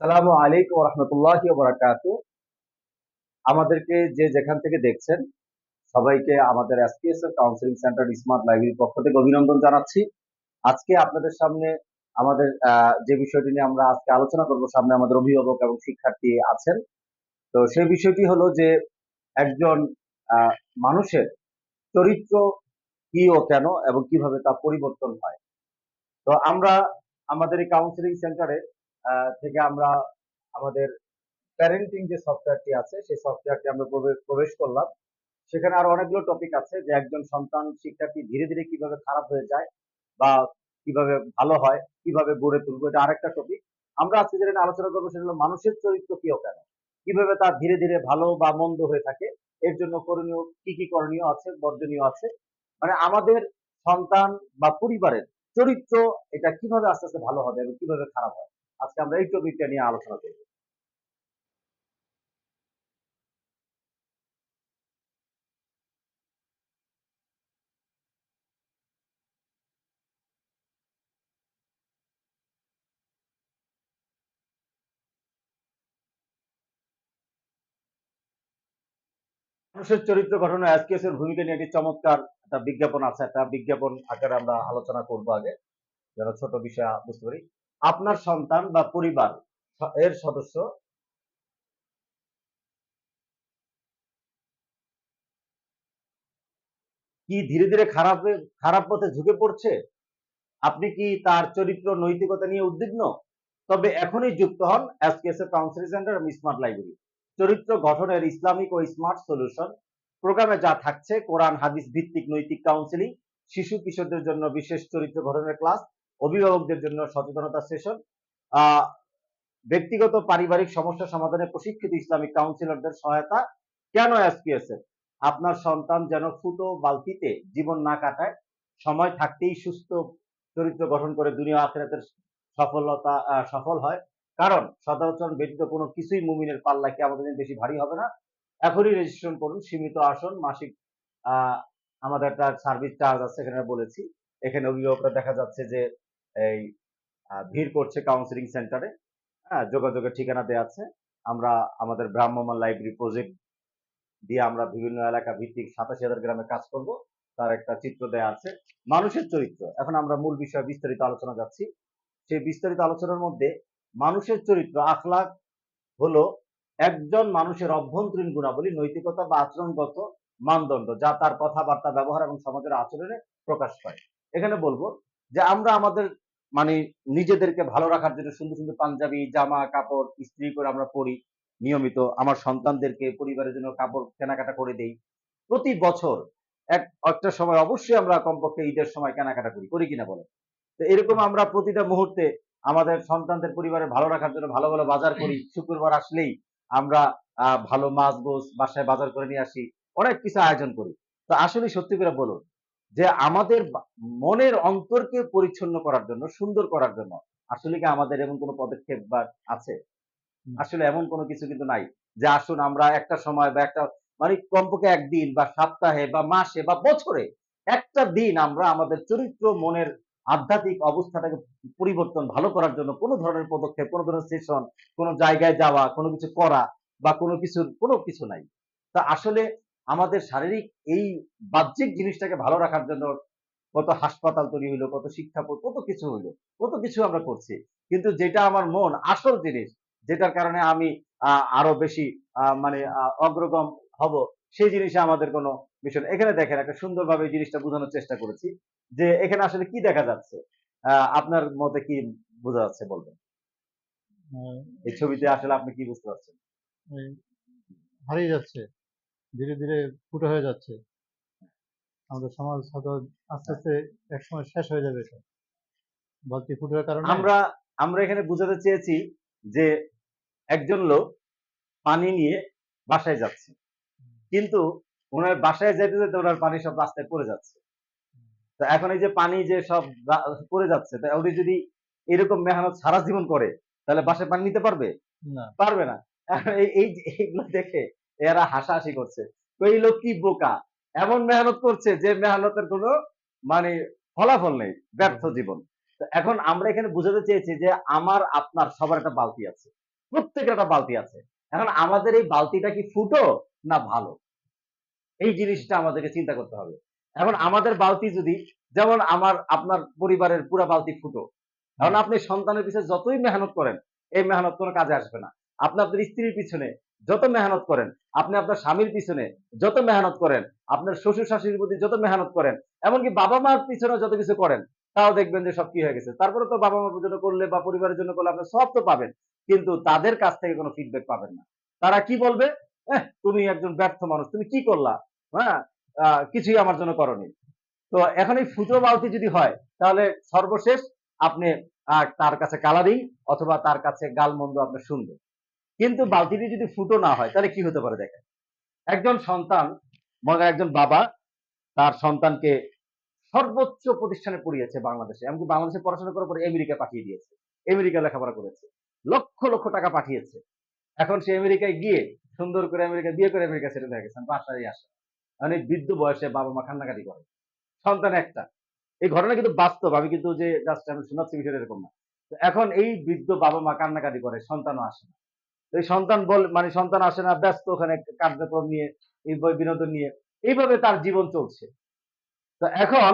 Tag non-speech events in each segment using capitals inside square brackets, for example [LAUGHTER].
আসসালামু আলাইকুম রহমতুল্লাহ বরাকাত আমাদেরকে যে যেখান থেকে দেখছেন, সবাইকে আমাদের এসপিএস কাউন্সিলিং সেন্টার স্মার্ট লাইব্রেরির পক্ষ থেকে অভিনন্দন জানাচ্ছি। আজকে আপনাদের সামনে আমাদের যে বিষয়টি নিয়ে আমরা আজকে আলোচনা করব, সামনে আমাদের অভিভাবক এবং শিক্ষার্থী আছেন। তো সেই বিষয়টি হলো যে, একজন মানুষের চরিত্র কি ও কেন এবং কীভাবে তা পরিবর্তন হয়। তো আমরা আমাদের এই কাউন্সিলিং সেন্টারে থেকে আমরা আমাদের প্যারেন্টিং যে সফটওয়্যারটি আছে, সেই সফটওয়্যারটি আমরা প্রবেশ করলাম। সেখানে আরও অনেকগুলো টপিক আছে যে একজন সন্তান শিক্ষার্থী ধীরে ধীরে কীভাবে খারাপ হয়ে যায় বা কীভাবে ভালো হয়, কীভাবে গড়ে তুলবো, এটা আরেকটা টপিক আমরা আজকে যেটা আলোচনা করব সেটা হলো মানুষের চরিত্র কি কেন কীভাবে তার ধীরে ধীরে ভালো বা মন্দ হয়ে থাকে? এর জন্য করণীয় কি কি করণীয় আছে, বর্জনীয় আছে? মানে আমাদের সন্তান বা পরিবারের চরিত্র এটা কীভাবে আস্তে আস্তে ভালো হবে এবং কীভাবে খারাপ হয় আজকে আমরা এই টপিকটা নিয়ে আলোচনা করব। মানুষের চরিত্র গঠনে এসকেএস এর ভূমিকা নিয়ে একটি চমৎকার একটা বিজ্ঞাপন আছে। একটা বিজ্ঞাপন আকারে আমরা আলোচনা করব আগে। যেন ছোট বিষয় বুঝতে পারি। আপনার সন্তান বা পরিবার এর সদস্য। কি ধীরে ধীরে খারাপ খারাপ পথে ঝুঁকে পড়ছে? আপনি কি তার চরিত্র, নৈতিকতা নিয়ে উদ্বিগ্ন? তবে এখনই যুক্ত হন এসকেএস এর কাউন্সিলিং সেন্টার এবং স্মার্ট লাইব্রেরি চরিত্র গঠনের ইসলামিক ও স্মার্ট সলিউশন প্রোগ্রামে যা থাকছে, কোরআন, হাদিস ভিত্তিক নৈতিক কাউন্সিলিং শিশু কিশোরদের জন্য বিশেষ চরিত্র গঠনের ক্লাস অভিভাবকদের জন্য সচেতনতা সেশন। ব্যক্তিগত পারিবারিক সমস্যা সমাধানে প্রশিক্ষিত ইসলামিক কাউন্সিলরদের সহায়তা। কেন এসপিএস এর আপনার সন্তান যেন ফুটো বালতিতে জীবন না কাটায়, সময় থাকতেই সুস্থ চরিত্র গঠন করে দুনিয়া আখেরাতের সফলতা সফল হয়। কারণ সদাচরণ ব্যতীত কোনো কিছুই মুমিনের পাল্লা কি আমাদের বেশি ভারী হবে না। এখনই রেজিস্ট্রেশন করুন, সীমিত আসন, মাসিক আমাদের একটা সার্ভিস চার্জ আছে এখানে বলেছি। এখানে অভিভাবকরা দেখা যাচ্ছে যে এই ভিড় করছে কাউন্সিলিং সেন্টারে হ্যাঁ যোগাযোগের ঠিকানা দেওয়া আছে। আমরা আমাদের ভ্রাম্যমান লাইব্রেরি প্রজেক্ট দিয়ে আমরা বিভিন্ন এলাকা ভিত্তিক সাতাশি হাজার গ্রামে কাজ করব। তার একটা চিত্র দেয়া আছে। মানুষের চরিত্র। এখন আমরা মূল বিষয়ে বিস্তারিত আলোচনা যাচ্ছি। সেই বিস্তারিত আলোচনার মধ্যে মানুষের চরিত্র আখলাক হলো একজন মানুষের অভ্যন্তরীণ গুণাবলী, নৈতিকতা বা আচরণগত মানদণ্ড, যা তার কথাবার্তা, ব্যবহার এবং সমাজের আচরণে প্রকাশ পায়। এখানে বলব যে আমরা আমাদের মানে নিজেদেরকে ভালো রাখার জন্য সুন্দর সুন্দর পাঞ্জাবি জামা কাপড় ইস্ত্রি করে আমরা পরি নিয়মিত আমার সন্তানদেরকে পরিবারের জন্য কাপড় কেনাকাটা করে দেই। প্রতি বছর এক একটা সময় অবশ্যই আমরা কমপক্ষে ঈদের সময় কেনাকাটা করি করি কিনা বলে তো এরকম আমরা প্রতিটা মুহূর্তে আমাদের সন্তানদের পরিবারের ভালো রাখার জন্য ভালো ভালো বাজার করি। [CLEARS THROAT] শুক্রবার আসলেই আমরা আহ, ভালো মাছ গোস বাসায় বাজার করে নিয়ে আসি অনেক কিছু আয়োজন করি। তো আসলে সত্যি করে বলুন যে আমাদের মনের অন্তরকে পরিচ্ছন্ন করার জন্য সুন্দর করার জন্য। আসলে কি আমাদের এমন কোনো পদক্ষেপ বা আছে? আসলে এমন কোনো কিছু কিন্তু নাই। যে আসুন আমরা একটা সময় বা একটা মানে কমপক্ষে একদিন বা সপ্তাহে বা মাসে বা বছরে একটা দিন আমরা আমাদের চরিত্র মনের আধ্যাত্মিক অবস্থাটাকে পরিবর্তন ভালো করার জন্য কোনো ধরনের পদক্ষেপ কোনো ধরনের সেশন কোনো জায়গায় যাওয়া কোনো কিছু করা বা কোনো কিছুর কোনো কিছু নাই। তা আসলে আমাদের শারীরিক এই বাহ্যিক জিনিসটাকে ভালো রাখার জন্য কত হাসপাতাল তৈরি হইল কত শিক্ষা কত কিছু হইল কত কিছু আমরা করছি। কিন্তু যেটা আমার মন আসল জিনিস যেটার কারণে আমি আরও বেশি মানে অগ্রগম হব সেই জিনিসে আমাদের কোনো বিষয় এখানে দেখেন একটা সুন্দরভাবে এই জিনিসটা বোঝানোর চেষ্টা করেছি যে এখানে আসলে কি দেখা যাচ্ছে? আহ, আপনার মতে কি বোঝা যাচ্ছে বলবেন? এই ছবিতে আসলে আপনি কি বুঝতে পারছেন? হারিয়ে যাচ্ছে। ধীরে ধীরে ফুটো হয়ে যাচ্ছে। আমাদের সমাজ হয়তো আস্তে আস্তে একসময় শেষ হয়ে যাবে এটা। বালতি ফুটোর কারণে? আমরা আমরা এখানে বোঝাতে চেয়েছি যে একজন লোক পানি নিয়ে বাসায় যাচ্ছে। কিন্তু ওনার বাসায় যেতে যেতে ওনার পানি সব রাস্তায় পড়ে যাচ্ছে। তো এখন এই যে পানি যে সব পড়ে যাচ্ছে তা উনি যদি এরকম মেহনত সারা জীবন করে তাহলে বাসায় পানি নিতে পারবে? না। পারবে না। এই এইগুলো দেখে এরা হাসাহাসি করছে। তো এই লোক কি বোকা? এমন মেহনত করছে যে মেহনতের কোনো মানে ফলাফল নেই ব্যর্থ জীবন। এখন আমরা এখানে বুঝাতে চেয়েছি যে আমার আপনার সবার একটা বালতি আছে। প্রত্যেকের একটা বালতি আছে। এখন আমাদের এই বালতিটা কি ফুটো না ভালো? এই জিনিসটা আমাদেরকে চিন্তা করতে হবে। এখন আমাদের বালতি যদি যেমন আমার আপনার পরিবারের পুরা বালতি ফুটো। এখন আপনি সন্তানের পিছনে যতই মেহনত করেন এই মেহনত কোনো কাজে আসবে না। আপনি আপনার স্ত্রীর পিছনে যত মেহনত করেন আপনি আপনার স্বামীর পিছনে যত মেহনত করেন আপনার শ্বশুর শাশুড়ির প্রতি যত মেহনত করেন এমনকি বাবা মার পিছনে যত কিছু করেন তাও দেখবেন যে সব কি হয়ে গেছে। তারপরে তো বাবা মার জন্য করলে বা পরিবারের জন্য করলে আপনি সব তো পাবেন কিন্তু তাদের কাছ থেকে কোনো ফিডব্যাক পাবেন না। তারা কি বলবে? "এহ, তুমি একজন ব্যর্থ মানুষ তুমি কি করলা? হ্যাঁ কিছুই আমার জন্য করনি। তো এখন এই ফুটো বালতি যদি হয় তাহলে সর্বশেষ আপনি তার কাছে কালারিং অথবা তার কাছে গালমন্দ আপনি শুনবেন। কিন্তু বালতিটি যদি ফুটো না হয়, তাহলে কি হতে পারে দেখেন? একজন সন্তান, মনে একজন বাবা, তার সন্তানকে সর্বোচ্চ প্রতিষ্ঠানে পড়িয়েছে বাংলাদেশে। এমনকি বাংলাদেশে পড়াশোনা করার পরে আমেরিকা পাঠিয়ে দিয়েছে। আমেরিকা লেখাপড়া করেছে। লক্ষ লক্ষ টাকা পাঠিয়েছে। এখন সে আমেরিকায় গিয়ে সুন্দর করে আমেরিকা বিয়ে করে আমেরিকা সেটেল হয়ে গেছে। বাসায় আসে। মানে বৃদ্ধ বয়সে বাবা মা কান্নাকাটি করে। সন্তান একটা। এই ঘটনা কিন্তু বাস্তব। আমি কিন্তু যে জাস্ট আমি শোনাচ্ছি বিষয়টা এরকম না। এখন এই বৃদ্ধ বাবা মা কান্নাকাটি করে, সন্তানও আসে না। এই সন্তান বল মানে সন্তান আসে না, ব্যস্ত ওখানে কার্যক্রম নিয়ে, এই বিনোদন নিয়ে। এইভাবে তার জীবন চলছে। তো এখন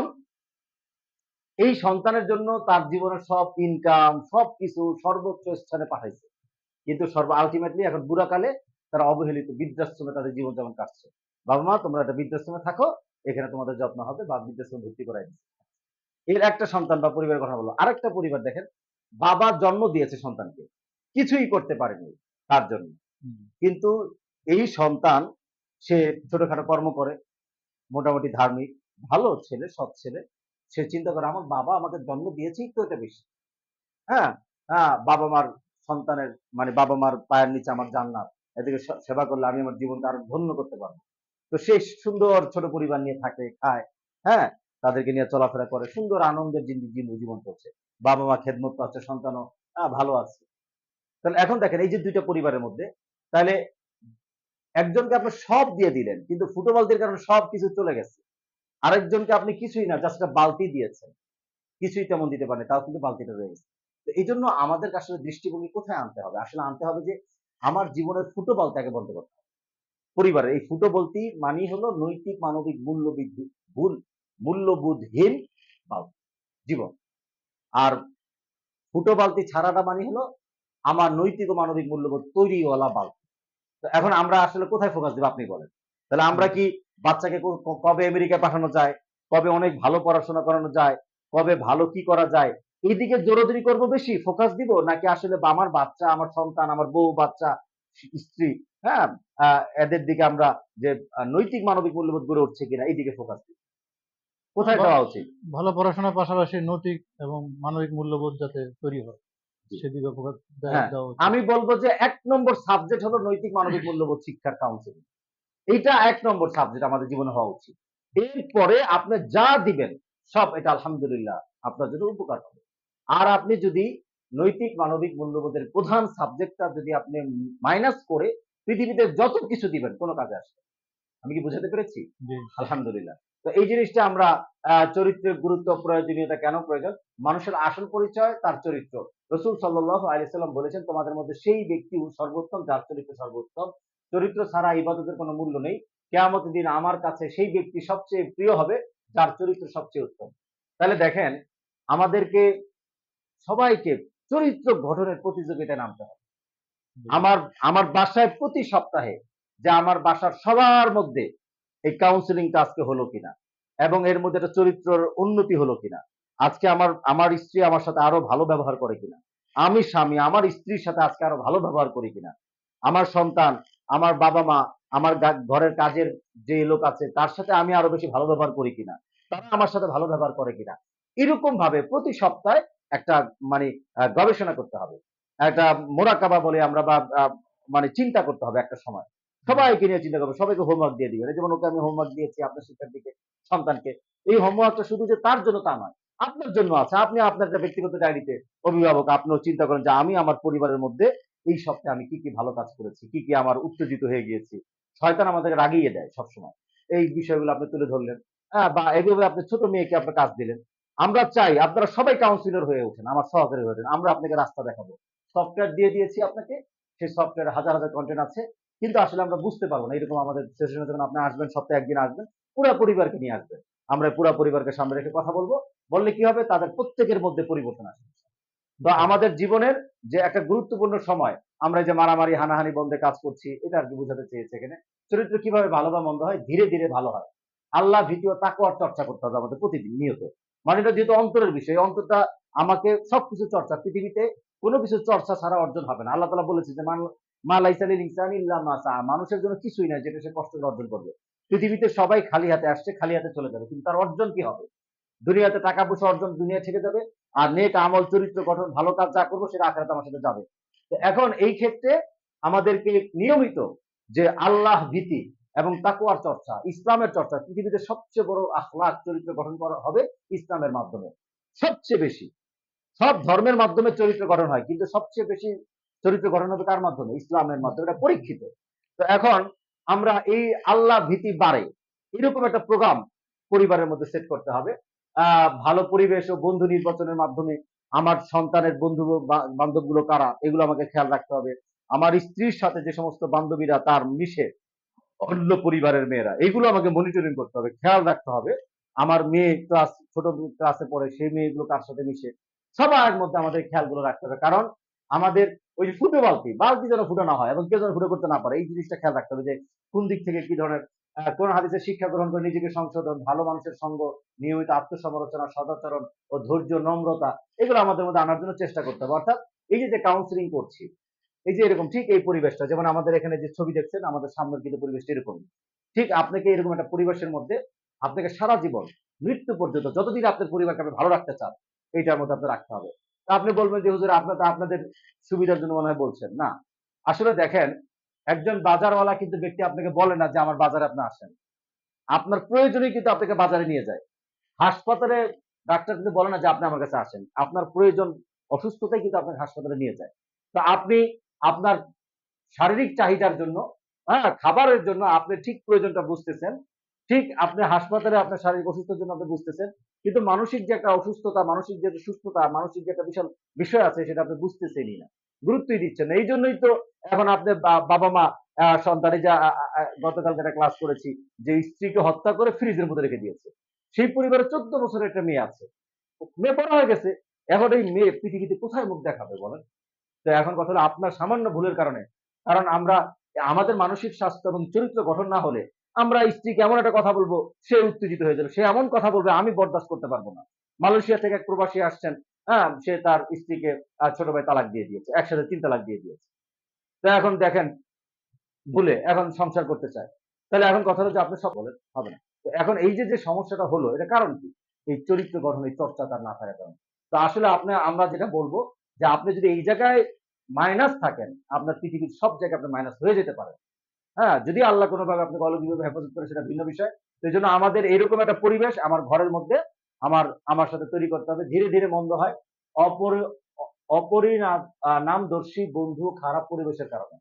এই সন্তানের জন্য তার জীবনের সব ইনকাম সব কিছু সর্বোচ্চ স্থানে পাঠাইছে। কিন্তু সর্ব আলটিমেটলি এখন বুড়াকালে তারা অবহেলিত, বৃদ্ধাশ্রমে তাদের জীবন যেমন কাটছে। বাবা মা, তোমরা একটা বৃদ্ধাশ্রমে থাকো, এখানে তোমাদের যত্ন হবে, বা বৃদ্ধাশ্রমে ভর্তি করাই এর একটা সন্তান বা পরিবারের কথা বলো আরেকটা পরিবার দেখেন, বাবা জন্ম দিয়েছে সন্তানকে, কিছুই করতে পারেনি। তার জন্য। কিন্তু এই সন্তান সে ছোটখাটো কর্ম করে মোটামুটি ধার্মিক ভালো ছেলে সৎ ছেলে সে চিন্তা করে আমার বাবা আমাকে জন্ম দিয়েছেই তো এটা বেশি। হ্যাঁ? হ্যাঁ বাবা মার সন্তানের মানে বাবা মার পায়ের নিচে আমার জান্নাত। এদিকে সেবা করলে আমি আমার জীবনটা আরও ধন্য করতে পারব। তো সে সুন্দর ছোট পরিবার নিয়ে থাকে খায় হ্যাঁ? তাদেরকে নিয়ে চলাফেরা করে সুন্দর আনন্দের জিন- জীবন চলছে। বাবা মা খেদমত পাচ্ছে সন্তানও ভালো আছে। তাহলে এখন দেখেন, এই যে দুইটা পরিবারের মধ্যে, তাহলে একজনকে আপনি সব দিয়ে দিলেন, কিন্তু ফুটবলদের কারণে সব কিছু চলে গেছে। আরেকজনকে আপনি কিছুই না জাস্ট বালতি দিয়েছেন। কিছুই তেমন দিতে পারেন তাও কিন্তু বালতিটা রয়ে গেছে। তো এই জন্য আমাদের আসলে দৃষ্টিভঙ্গি কোথায় আনতে হবে? আসলে আনতে হবে যে, আমার জীবনের ফুটো বালতিকে বন্ধ করতে হবে। পরিবারের, এই ফুটো বলতি মানি হলো নৈতিক, মানবিক, মূল্যবিদ, ভুল, মূল্যবোধহীন বালতি, জীবন। আর ফুটো বালতি ছাড়াটা মানি হলো আমার নৈতিক ও মানবিক মূল্যবোধ তৈরিওয়ালা বালতি তো এখন আমরা আসলে কোথায় ফোকাস দেবো আপনি বলেন? তাহলে আমরা কি বাচ্চাকে কবে আমেরিকা পাঠানো যায়? কবে অনেক ভালো পড়াশোনা করানো যায়? কবে ভালো কি করা যায়? এইদিকে জোরাজোরি করব বেশি? ফোকাস দিব? নাকি আসলে আমার বাচ্চা আমার সন্তান আমার বউ বাচ্চা স্ত্রী হ্যাঁ? এদের দিকে আমরা যে নৈতিক মানবিক মূল্যবোধ গড়ে উঠছে কিনা এই দিকে ফোকাস দিব। কোথায় দেওয়া উচিত? ভালো পড়াশোনার পাশাপাশি নৈতিক এবং মানবিক মূল্যবোধ যাতে তৈরি হয়। সেদিকে হ্যাঁ। আমি বলব যে এক নম্বর সাবজেক্ট হলো নৈতিক মানবিক মূল্যবোধ শিক্ষার কাউন্সিলিং এইটা এক নম্বর সাবজেক্ট আমাদের জীবনে হওয়া উচিত। এরপরে আপনি যা দিবেন সব এটা আলহামদুলিল্লাহ আপনার জন্য উপকার হবে। আর আপনি যদি নৈতিক মানবিক মূল্যবোধের প্রধান সাবজেক্টটা যদি আপনি মাইনাস করে পৃথিবীতে যত কিছু দিবেন কোনো কাজে আসবে আমি কি বুঝাতে পেরেছি? আলহামদুলিল্লাহ। তো এই জিনিসটা আমরা আহ, চরিত্রের গুরুত্ব প্রয়োজনীয়তা কেন প্রয়োজন? মানুষের আসল পরিচয় তার চরিত্র। রসুল সাল্লাহ আলিয়াল্লাম বলেছেন তোমাদের মধ্যে সেই ব্যক্তি সর্বোত্তম যার চরিত্র সর্বোত্তম। চরিত্র ছাড়া ইবাদতের কোনো মূল্য নেই। কেয়ামতের দিন আমার কাছে সেই ব্যক্তি সবচেয়ে প্রিয় হবে যার চরিত্র সবচেয়ে উত্তম। তাহলে দেখেন আমাদেরকে সবাইকে চরিত্র গঠনের প্রতিযোগিতায় নামতে হবে। আমার আমার বাসায় প্রতি সপ্তাহে যে আমার বাসার সবার মধ্যে এই কাউন্সিলিংটা আজকে হলো কিনা এবং এর মধ্যে একটা চরিত্রর উন্নতি হলো কিনা আজকে আমার আমার স্ত্রী আমার সাথে আরও ভালো ব্যবহার করে কিনা? আমি স্বামী, আমার স্ত্রীর সাথে আজকে আরও ভালো ব্যবহার করি কিনা? আমার সন্তান, আমার বাবা মা, আমার ঘরের কাজের যে লোক আছে, তার সাথে আমি আরও বেশি ভালো ব্যবহার করি কিনা? তারা আমার সাথে ভালো ব্যবহার করে কিনা? এরকম ভাবে প্রতি সপ্তাহে একটা মানে গবেষণা করতে হবে। একটা মোরাকাবা বলে আমরা বা মানে চিন্তা করতে হবে একটা সময়। সবাইকে নিয়ে চিন্তা করবে, সবাইকে হোমওয়ার্ক দিয়ে দিবেন। যেমন ওকে আমি হোমওয়ার্ক দিয়েছি আপনার শিক্ষার্থীকে, সন্তানকে। এই হোমওয়ার্কটা শুধু যে তার জন্য তা নয় আপনার জন্য আছে। আপনি আপনার ব্যক্তিগত ডায়েরিতে অভিভাবক, আপনিও চিন্তা করেন যে আমি আমার পরিবারের মধ্যে এই সপ্তাহে আমি কি কি ভালো কাজ করেছি, কি কি আমার উত্তেজিত হয়ে গিয়েছি। শয়তান আমাদেরকে রাগিয়ে দেয় সবসময়। এই বিষয়গুলো আপনি তুলে ধরলেন হ্যাঁ বা এইভাবে আপনি ছোট মেয়েকে আপনার কাজ দিলেন। আমরা চাই আপনারা সবাই কাউন্সিলর হয়ে ওঠেন, আমার সহকারী হয়ে ওঠেন। আমরা আপনাকে রাস্তা দেখাবো। সফটওয়্যার দিয়ে দিয়েছি আপনাকে, সেই সফটওয়্যার হাজার হাজার কন্টেন্ট আছে। কিন্তু আসলে আমরা বুঝতে পারব না, এরকম আমাদের সেশনে যখন আপনি আসবেন, সপ্তাহে একদিন আসবেন, পুরো পরিবারকে নিয়ে আসবেন। আমরা পুরো পরিবারকে সামনে রেখে কথা বলব। বললে কি হবে? তাদের প্রত্যেকের মধ্যে পরিবর্তন আসবে। বা আমাদের জীবনের যে একটা গুরুত্বপূর্ণ সময় আমরা যে মারামারি হানাহানি বন্ধে কাজ করছি এটা আর কি বোঝাতে চেয়েছে এখানে? চরিত্র কীভাবে ভালো বা মন্দ হয়? ধীরে ধীরে ভালো হয়। আল্লাহ ভীতি ও তাকওয়ার চর্চা করতে হবে আমাদের প্রতিদিন নিয়ত। মানে এটা যেহেতু অন্তরের বিষয় অন্তরটা আমাকে সবকিছু চর্চা পৃথিবীতে কোনো কিছু চর্চা ছাড়া অর্জন হবে না। আল্লাহ তালা বলেছে যে মা লাইসালিল ইনসান ইল্লা মা সা মানুষের জন্য কিছুই নাই যেটা সে কষ্ট অর্জন করবে। পৃথিবীতে সবাই খালি হাতে আসছে খালি হাতে চলে যাবে। কিন্তু তার অর্জন কি হবে? দুনিয়াতে টাকা পয়সা অর্জন দুনিয়া থেকে যাবে আর নেক আমল, চরিত্র গঠন, ভালো কাজ যা করব সেটা আখেরাতে আমার সাথে যাবে। তো এখন এই ক্ষেত্রে আমাদেরকে নিয়মিত যে আল্লাহ ভীতি এবং তাকুয়ার চর্চা, ইসলামের চর্চা, পৃথিবীতে সবচেয়ে বড় আখলাক চরিত্র গঠন করা হবে ইসলামের মাধ্যমে। সবচেয়ে বেশি। সব ধর্মের মাধ্যমে চরিত্র গঠন হয়, কিন্তু সবচেয়ে বেশি চরিত্র গঠন হবে কার মাধ্যমে? ইসলামের মাধ্যমে, এটা পরীক্ষিত। তো এখন আমরা এই আল্লাহ ভীতি বাড়ে, এরকম একটা প্রোগ্রাম পরিবারের মধ্যে সেট করতে হবে। ভালো পরিবেশ ও বন্ধু নির্বাচনের মাধ্যমে আমার সন্তানের বন্ধু বান্ধবগুলো কারা, এগুলো আমাকে খেয়াল রাখতে হবে। আমার স্ত্রীর সাথে যে সমস্ত বান্ধবীরা তার মিশে অন্য পরিবারের মেয়েরা, এগুলো আমাকে মনিটরিং করতে হবে, খেয়াল রাখতে হবে। আমার মেয়ে ক্লাস ছোট ক্লাসে পড়ে, সেই মেয়েগুলো কার সাথে মিশে, সবার মধ্যে আমাদের খেয়ালগুলো রাখতে হবে। কারণ আমাদের ওই যে ফুটে বালতি বালতি যেন ফুটো না হয় এবং কেউ যেন ফুটো করতে না পারে, এই জিনিসটা খেয়াল রাখতে হবে যে কোন দিক থেকে কি ধরনের কোন হাদিসের শিক্ষা গ্রহণ করে নিজেকে সংশোধন, ভালো মানুষের সঙ্গ, নিয়মিত আত্মসমালোচনা সদাচরণ ও ধৈর্য, নম্রতা, এগুলো আমাদের মধ্যে আনার জন্য চেষ্টা করতে হবে। অর্থাৎ এই যে যে কাউন্সিলিং করছি, এই যে এরকম, ঠিক এই পরিবেশটা, যেমন আমাদের এখানে যে ছবি দেখছেন, আমাদের সামনের কিন্তু পরিবেশটা এরকম। ঠিক আপনাকে এরকম একটা পরিবেশের মধ্যে আপনাকে সারা জীবন, মৃত্যু পর্যন্ত, যতদিন আপনার পরিবারকে আপনি ভালো রাখতে চান, এইটার মধ্যে আপনি রাখতে হবে। আপনি বলবেন যে, হুজুর, আপনার আপনাদের সুবিধার জন্য মনে হয় বলছেন। না। আসলে দেখেন একজন বাজারওয়ালা কিন্তু ব্যক্তি আপনাকে বলে না যে আমার বাজারে আপনি আসেন। আপনার প্রয়োজনেই কিন্তু আপনাকে বাজারে নিয়ে যায়। হাসপাতালে ডাক্তার কিন্তু বলে না যে আপনি আমার কাছে আসেন। আপনার প্রয়োজন অসুস্থতাই কিন্তু আপনাকে হাসপাতালে নিয়ে যায়। তো আপনি আপনার শারীরিক চাহিদার জন্য হ্যাঁ খাবারের জন্য আপনি ঠিক প্রয়োজনটা বুঝতেছেন। ঠিক আপনি হাসপাতালে আপনার শারীরিক অসুস্থতার জন্য আপনি বুঝতেছেন। কিন্তু মানসিক যে একটা অসুস্থতা, মানসিক যে একটা সুস্থতা, মানসিক যে একটা বিশাল বিষয় আছে সেটা আপনি বুঝতেছেনই না। গুরুত্বই দিচ্ছেন না। এই জন্যই তো এখন আপনি বাবা মা সন্তানে যা গতকালকে একটা ক্লাস করেছি, যে স্ত্রীকে হত্যা করে ফ্রিজের মধ্যে রেখে দিয়েছে, সেই পরিবারে চোদ্দ বছরের একটা মেয়ে আছে। মেয়ে বড় হয়ে গেছে, এখন এই মেয়ে পৃথিবীতে কোথায় মুখ দেখাবে বলেন? তো এখন কথা আপনার সামান্য ভুলের কারণে। কারণ আমরা, আমাদের মানসিক স্বাস্থ্য এবং চরিত্র গঠন না হলে আমরা স্ত্রীকে এমন একটা কথা বলব, সে উত্তেজিত হয়ে যাবে। সে এমন কথা বলবে, আমি বরদাস্ত করতে পারব না। মালয়েশিয়া থেকে এক প্রবাসী আসছেন হ্যাঁ সে তার স্ত্রীকে ছোট ভাই তালাক দিয়ে দিয়েছে, একসাথে তিন তালাক দিয়ে দিয়েছে। তো এখন দেখেন, ভুলে এখন সংসার করতে চায়। তাহলে এখন কথা যে আপনি বলেন, হবে না। তো এখন এই যে যে সমস্যাটা হলো এটা কারণ কি? এই চরিত্র গঠন এই চর্চা তার না থাকার কারণে। তো আসলে আপনি, আমরা যেটা বলব যে আপনি যদি এই জায়গায় মাইনাস থাকেন, আপনার পৃথিবীর সব জায়গায় আপনি মাইনাস হয়ে যেতে পারেন হ্যাঁ যদি আল্লাহ কোনোভাবে আপনি অলৌকিকভাবে হেফাজত করে, সেটা ভিন্ন বিষয়। সেই জন্য আমাদের এরকম একটা পরিবেশ আমার ঘরের মধ্যে আমার আমার সাথে তৈরি করতে হবে। ধীরে ধীরে মন্দ হয়। অপর অপরিণাম আহ, নামদর্শী বন্ধু খারাপ পরিবেশের কারণে।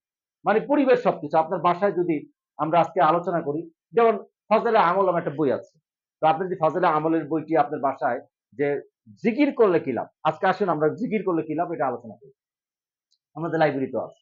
মানে পরিবেশ সবকিছু। আপনার বাসায় যদি আমরা আজকে আলোচনা করি যেমন ফজলে আমল আমার একটা বই আছে। তো আপনি যদি ফজলে আমলের বইটি আপনার বাসায় যে জিকির করলে কি লাভ? আজকে আসুন আমরা জিকির করলে কি লাভ? এটা আলোচনা করি। আমাদের লাইব্রেরিতে আছে।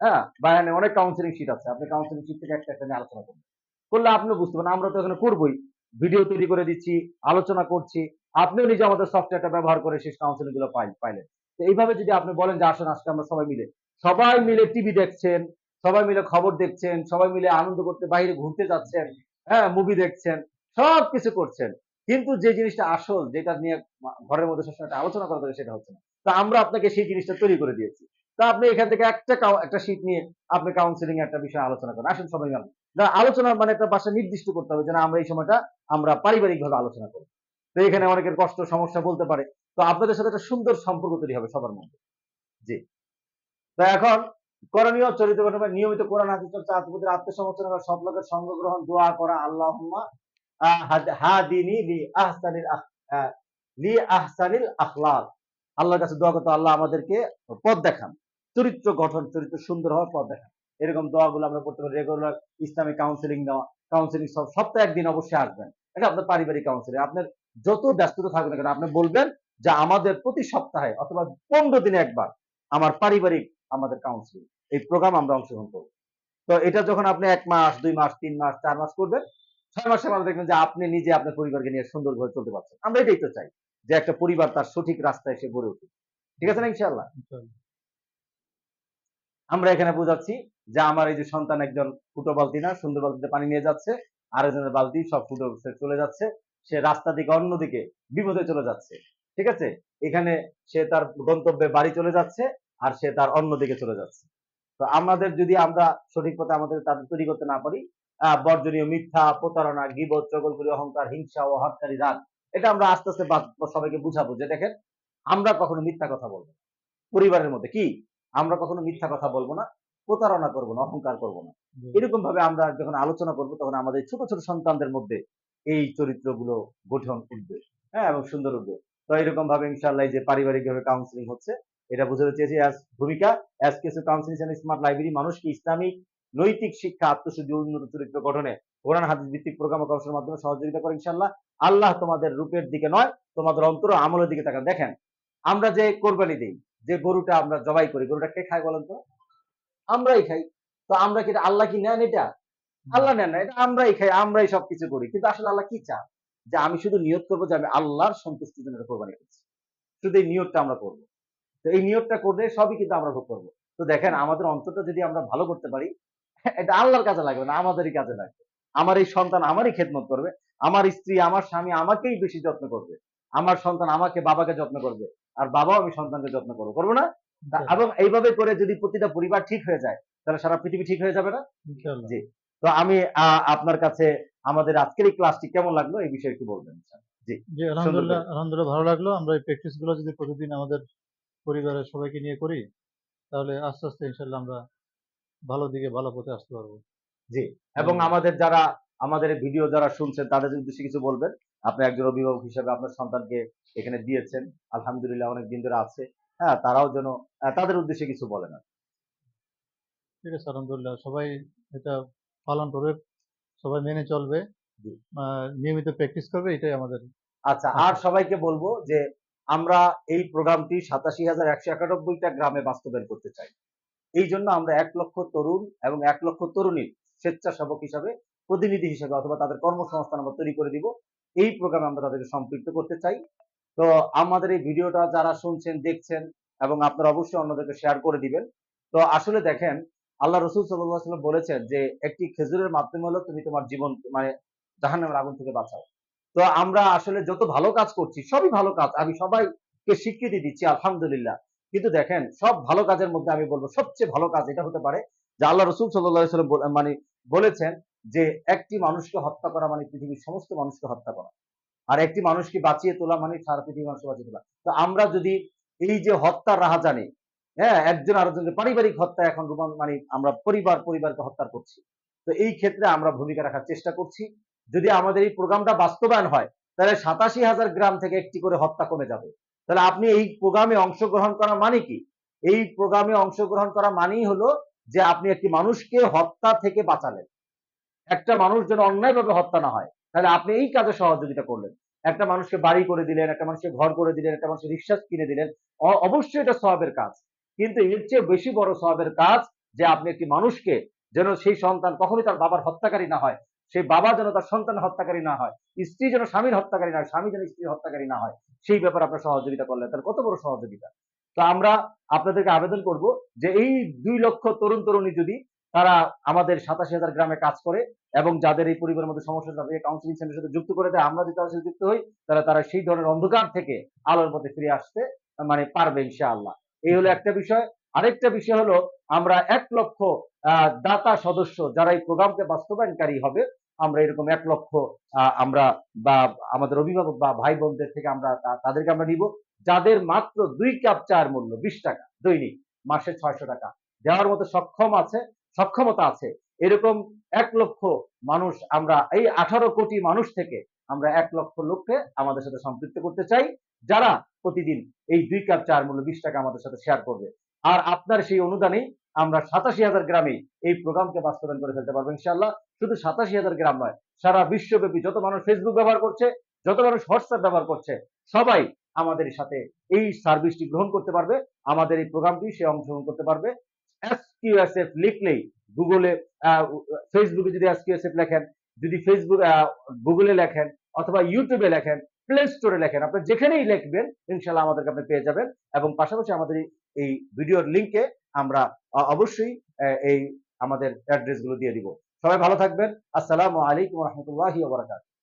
হ্যাঁ? বায়ানে অনেক কাউন্সিলিং শিট আছে। আপনি কাউন্সিলিং শিট থেকে একটা একটা নিয়ে আলোচনা করবেন করলে আপনিও বুঝতে পারেন আমরা তো এখানে করবোই। ভিডিও তৈরি করে দিচ্ছি, আলোচনা করছি। আপনিও নিজে আমাদের সফটওয়্যারটা ব্যবহার করে সেই কাউন্সিলিংগুলো পাই- পাইলেন। তো এইভাবে যদি আপনি বলেন যে, আসুন, আজকে আমরা সবাই মিলে সবাই মিলে টিভি দেখছেন, সবাই মিলে খবর দেখছেন, সবাই মিলে আনন্দ করতে বাইরে ঘুরতে যাচ্ছেন হ্যাঁ মুভি দেখছেন সব কিছু করছেন। কিন্তু যে জিনিসটা আসল, যেটা নিয়ে ঘরের মধ্যে সবসময় একটা আলোচনা করা থাকে, সেটা হচ্ছে না। তো আমরা আপনাকে সেই জিনিসটা তৈরি করে দিয়েছি। তা আপনি এখান থেকে একটা একটা শীট নিয়ে আপনি কাউন্সিলিং একটা বিষয়ে আলোচনা করেন। আসুন, সবাই মিলে। আলোচনা মানে একটা বাসা নির্দিষ্ট করতে হবে যে না আমরা এই সময়টা আমরা পারিবারিক ভাবে আলোচনা করি তো এখানে অনেকের কষ্ট সমস্যা বলতে পারে। তো আপনাদের সাথে একটা সুন্দর সম্পর্ক তৈরি হবে সবার মধ্যে। জি। তো এখন করণীয় চরিত্র গঠন নিয়মিত কোরআন হাদিস চর্চা আত্মপ্রতির আত্মসমর্থন করা সব লোকের সঙ্গ গ্রহণ দোয়া করা হাদ- হাদিনি লি আহসানিল আহ, লি আহসানিল আল্লাহর কাছে দোয়া করতে আল্লাহ আমাদেরকে পথ দেখান। চরিত্র গঠন চরিত্র সুন্দর হওয়ার পথ দেখান। এরকম দোয়াগুলো আমরা করতে পারি। রেগুলার ইসলামিক কাউন্সিলিং দেওয়া কাউন্সিলিং সব সপ্তাহে একদিন অবশ্যই আসবেন। এটা আপনার পারিবারিক কাউন্সিলিং আপনার যত ব্যস্ততা থাকবে না কেন আপনি বলবেন যে আমাদের প্রতি সপ্তাহে অথবা পনেরো দিনে একবার আমার পারিবারিক আমাদের কাউন্সিলিং এই প্রোগ্রাম আমরা অংশগ্রহণ করব। তো এটা যখন আপনি এক মাস দুই মাস তিন মাস চার মাস করবেন ছয় মাসের মাঝে দেখবেন যে আপনি নিজে আপনার পরিবারকে নিয়ে সুন্দরভাবে চলতে পারছেন। আমরা এটাই তো চাই যে একটা পরিবার তার সঠিক রাস্তায় এসে গড়ে উঠুক। ঠিক আছে না ইনশাআল্লাহ। আমরা এখানে বোঝাচ্ছি যে আমার এই যে সন্তান একজন ফুটো বালতি না, সুন্দর বালতিতে পানি নিয়ে যাচ্ছে, আরেকজনের বালতি সব ফুটো চলে যাচ্ছে, সে রাস্তা থেকে অন্যদিকে বিপদে চলে যাচ্ছে, ঠিক আছে? এখানে সে তার গন্তব্যে বাড়ি চলে যাচ্ছে আর সে তার অন্যদিকে চলে যাচ্ছে। তো আমাদের যদি আমরা সঠিক পথে আমাদের তাদের তৈরি করতে না পারি বর্জনীয় মিথ্যা, প্রতারণা, গিবত চগলখড়ি অহংকার, হিংসা ও হটকারী রাগ, এটা আমরা আস্তে আস্তে সবাইকে বুঝাবো যে দেখেন, আমরা কখনো মিথ্যা কথা বলব পরিবারের মধ্যে কি? আমরা কখনো মিথ্যা কথা বলব না। প্রতারণা করব না অহংকার করব না। এরকম ভাবে আমরা যখন আলোচনা করব তখন আমাদের ছোট ছোট সন্তানদের মধ্যে এই চরিত্রগুলো গঠন উঠবে। হ্যাঁ এবং সুন্দর উঠবে। তো এরকম ভাবে ইনশাআল্লাহ এই যে পারিবারিক ভাবে কাউন্সিলিং হচ্ছে এটা বুঝাতে চেয়েছি অ্যাজ ভূমিকা। অ্যাজ কিছু কাউন্সিলিং এন্ড স্মার্ট লাইব্রেরি মানুষকে ইসলামিক নৈতিক শিক্ষা আত্মশুদ্ধি উন্নত চরিত্র গঠনে কোরআন হাদিস ভিত্তিক প্রোগ্রাম ও কৌশলের মাধ্যমে সহযোগিতা করে ইনশাল্লাহ আল্লাহ তোমাদের রূপের দিকে নয় তোমাদের অন্তর আমলের দিকে তাকান। দেখেন আমরা যে কোরবানি দিই যে গরুটা আমরা জবাই করি গরুটা কে খায় বলেন তো? আমরাই খাই। তো আমরা কি আল্লাহ কি নেন এটা? আল্লাহ নেন না, এটা আমরাই খাই, আমরাই সবকিছু করি। কিন্তু আসলে আল্লাহ কি চান? যে আমি শুধু নিয়ত করব যে আমি আল্লাহর সন্তুষ্টির জন্য কোরবানি করছি। শুধু এই নিয়তটা আমরা করব। তো এই নিয়তটা করলে সবই কিন্তু আমরা ভোগ করব। তো দেখেন, আমাদের অন্তরটা যদি আমরা ভালো করতে পারি, এটা আল্লাহর কাজে লাগবে না, আমাদেরই কাজে লাগবে। আমার এই সন্তান আমারই খেদমত করবে, আমার স্ত্রী, আমার স্বামী আমাকেই বেশি যত্ন করবে। আমার সন্তান আমাকে বাবাকে যত্ন করবে, আর বাবাও আমি সন্তানকে যত্ন করব। করব না? এবং এইভাবে করে যদি প্রতিটা পরিবার ঠিক হয়ে যায় তাহলে সারা পৃথিবী ঠিক হয়ে যাবে না? জি। তো আমি আপনার কাছে আমাদের আজকের এই ক্লাসটি কেমন লাগল এই বিষয়ে একটু বলবেন জি আলহামদুলিল্লাহ আলহামদুলিল্লাহ ভালো লাগল। আমরা এই প্র্যাকটিসগুলো যদি প্রতিদিন আমাদের পরিবারের সবাইকে নিয়ে করি তাহলে আস্তে আস্তে ইনশাল্লাহ আমরা ভালো দিকে ভালো পথে আসতে পারব। জি এবং আমাদের যারা আমাদের ভিডিও যারা শুনছেন তাদের উদ্দেশ্যে কিছু বলবেন। আপনি একজন অভিভাবক হিসেবে আপনার সন্তানকে এখানে দিয়েছেন। আলহামদুলিল্লাহ অনেক দিন ধরে আছে। হ্যাঁ তারাও যেন তাদের উদ্দেশ্যে কিছু বলেন আর কি। ঠিক আছে আলহামদুলিল্লাহ। সবাই এটা পালন করবে সবাই মেনে চলবে নিয়মিত প্র্যাকটিস করবে এটাই আমাদের। আচ্ছা আর সবাইকে বলব যে আমরা এই প্রোগ্রামটি সাতাশি হাজার একশো একানব্বইটা গ্রামে বাস্তবায়ন করতে চাই। এই জন্য আমরা এক লক্ষ তরুণ এবং এক লক্ষ তরুণীর স্বেচ্ছাসেবক হিসাবে প্রতিনিধি হিসেবে অথবা তাদের কর্মসংস্থান আমরা তৈরি করে দিব। এই প্রোগ্রামে আমরা তাদেরকে সম্পৃক্ত করতে চাই। তো আমাদের এই ভিডিওটা যারা শুনছেন, দেখছেন এবং আপনারা অবশ্যই অন্যদেরকে শেয়ার করে দিবেন। তো আসলে দেখেন, আল্লাহ রসুল সাল্লাম বলেছেন যে, একটি খেজুরের মাধ্যমে হলো তুমি তোমার জীবন মানে জাহান্নামের আগুন থেকে বাঁচাও। তো আমরা আসলে যত ভালো কাজ করছি, সবই ভালো কাজ, আমি সবাইকে স্বীকৃতি দিচ্ছি, আলহামদুলিল্লাহ। কিন্তু দেখেন, সব ভালো কাজের মধ্যে আমি বলব, সবচেয়ে ভালো কাজ এটা হতে পারে যে, আল্লাহ রসুল সাল্লাম মানে বলেছেন যে, একটি মানুষকে হত্যা করা মানে পৃথিবীর সমস্ত মানুষকে হত্যা করা। আর একটি মানুষকে বাঁচিয়ে তোলা মানে সারা পৃথিবীর মানুষকে বাঁচিয়ে তোলা। তো আমরা যদি এই যে হত্যার রাহা জানি হ্যাঁ একজন আরেকজনকে পারিবারিক হত্যা এখন রূপান- মানে আমরা পরিবার, পরিবারকে হত্যা করছি। তো এই ক্ষেত্রে আমরা ভূমিকা রাখার চেষ্টা করছি। যদি আমাদের এই প্রোগ্রামটা বাস্তবায়ন হয়, তাহলে সাতাশি হাজার গ্রাম থেকে একটি করে হত্যা কমে যাবে। তাহলে আপনি এই প্রোগ্রামে অংশগ্রহণ করা মানে কি? এই প্রোগ্রামে অংশগ্রহণ করা মানেই হলো যে আপনি একটি মানুষকে হত্যা থেকে বাঁচালেন। একটা মানুষ যেন অন্যায়ভাবে হত্যা না হয়। তাহলে আপনি এই কাজে সহযোগিতা করলেন। একটা মানুষকে বাড়ি করে দিলেন, একটা মানুষকে ঘর করে দিলেন, একটা মানুষকে রিক্সা কিনে দিলেন অবশ্যই এটা সবের কাজ। কিন্তু এর চেয়ে বেশি বড় সবের কাজ যে আপনি একটি মানুষকে যেন সেই সন্তান কখনোই তার বাবার হত্যাকারী না হয়, সেই বাবা যেন তার সন্তান হত্যাকারী না হয়, স্ত্রী যেন স্বামীর হত্যাকারী না হয়, স্বামী যেন স্ত্রীর হত্যাকারী না হয়, সেই ব্যাপারে আপনার সহযোগিতা করলেন। তার কত বড় সহযোগিতা? তো আমরা আপনাদেরকে আবেদন করব যে এই দুই লক্ষ তরুণ তরুণী যদি তারা আমাদের সাতাশি হাজার গ্রামে কাজ করে এবং যাদের এই পরিবারের মধ্যে সমস্যা তাদেরকে কাউন্সিলিং সেন্টারের সাথে যুক্ত করে দেয়। আমরা যদি তাদের সাথে যুক্ত হই, তাহলে তারা সেই ধরনের অন্ধকার থেকে আলোর পথে ফিরে আসতে মানে পারবে ইনশাআল্লাহ। এই হলো একটা বিষয়। আরেকটা বিষয় হলো, আমরা এক লক্ষ দাতা সদস্য যারা এই প্রোগ্রামকে বাস্তবায়নকারী হবে, আমরা এরকম এক লক্ষ আমরা বা আমাদের অভিভাবক বা ভাই বোনদের থেকে আমরা তাদেরকে আমরা নিব, যাদের মাত্র দুই কাপ চার মূল্য, বিশ টাকা দৈনিক, মাসে ছয়শো টাকা। দেওয়ার মতো সক্ষম আছে সক্ষমতা আছে। এরকম এক লক্ষ মানুষ আমরা, এই আঠারো কোটি মানুষ থেকে আমরা এক লক্ষ লোককে আমাদের সাথে সম্পৃক্ত করতে চাই, যারা প্রতিদিন এই দুই কাপ চার মূল্য বিশ টাকা আমাদের সাথে শেয়ার করবে। আর আপনার সেই অনুদানেই আমরা সাতাশি হাজার গ্রামে এই প্রোগ্রামকে বাস্তবায়ন করে ফেলতে পারব ইনশাল্লাহ শুধু সাতাশি হাজার গ্রাম নয়, সারা বিশ্বব্যাপী যত মানুষ ফেসবুক ব্যবহার করছে, যত মানুষ হোয়াটসঅ্যাপ ব্যবহার করছে, সবাই আমাদের সাথে এই সার্ভিসটি গ্রহণ করতে পারবে। আমাদের এই প্রোগ্রামটি সে অংশগ্রহণ করতে পারবে। এসকিউএসএফ লিখলেই গুগলে ফেসবুকে যদি এসকিউএসএফ লেখেন, যদি ফেসবুক গুগলে লেখেন, অথবা ইউটিউবে লেখেন প্লে স্টোরে লেখেন, আপনি যেখানেই লিখবেন ইনশাল্লাহ আমাদেরকে আপনি পেয়ে যাবেন। এবং পাশাপাশি আমাদের এই- ভিডিওর লিংকে আমরা অবশ্যই এই আমাদের অ্যাড্রেসগুলো দিয়ে দিব। সবাই ভালো থাকবেন। আসসালামু আলাইকুম রহমতুল্লাহি ওয়া বারাকাতুহু।